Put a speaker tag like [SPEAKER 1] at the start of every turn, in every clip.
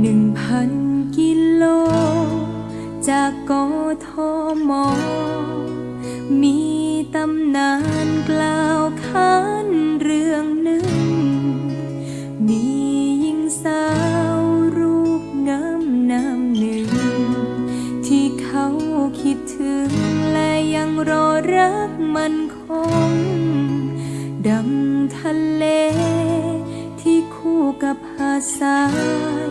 [SPEAKER 1] หนึ่งพันกิโล จากกอทอมมีตำนานกล่าวขานเรื่องหนึ่ง มีหญิงสาวรูปงามนามหนึ่ง ที่เขาคิดถึงและยังรอรักมันคง ดังทะเลที่คู่กับหาดทราย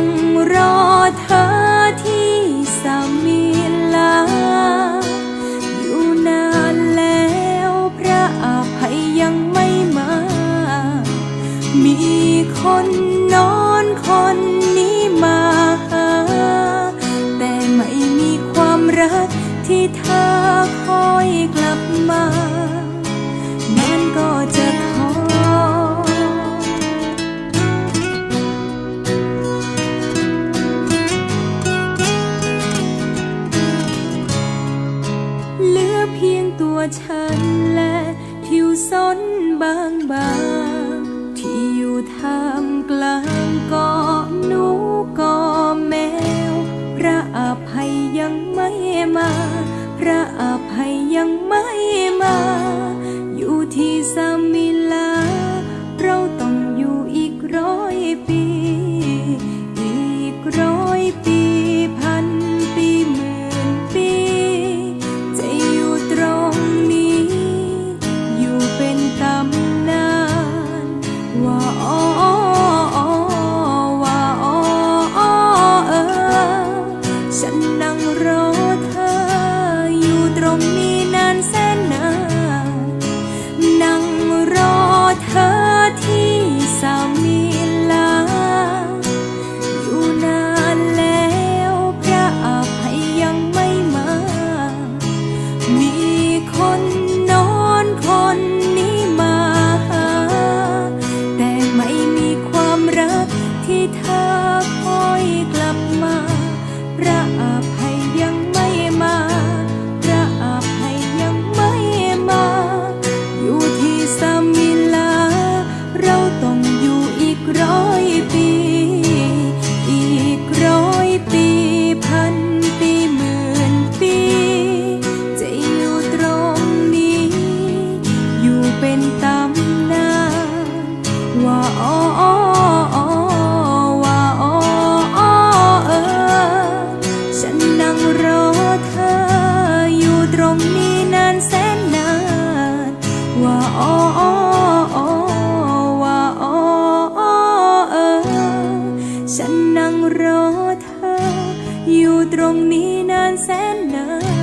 [SPEAKER 1] ง คนนอนคนนี้มาหา แต่ไม่มีความรักที่เธอคอยกลับมา นั้นก็จะขอ เหลือเพียงตัวฉันและผิวสนบางบาง อภัยยังไม่มา อยู่ที่สามิลา เราต้องอยู่อีกร้อยปี เป็นตำนานว่าอ๋อว่าอ๋อเออฉันนั่งรอเธออยู่ตรงนี้นานแสนนานว่าอ๋อว่าอ๋อเออฉันนั่งรอเธออยู่ตรงนี้นานแสนนาน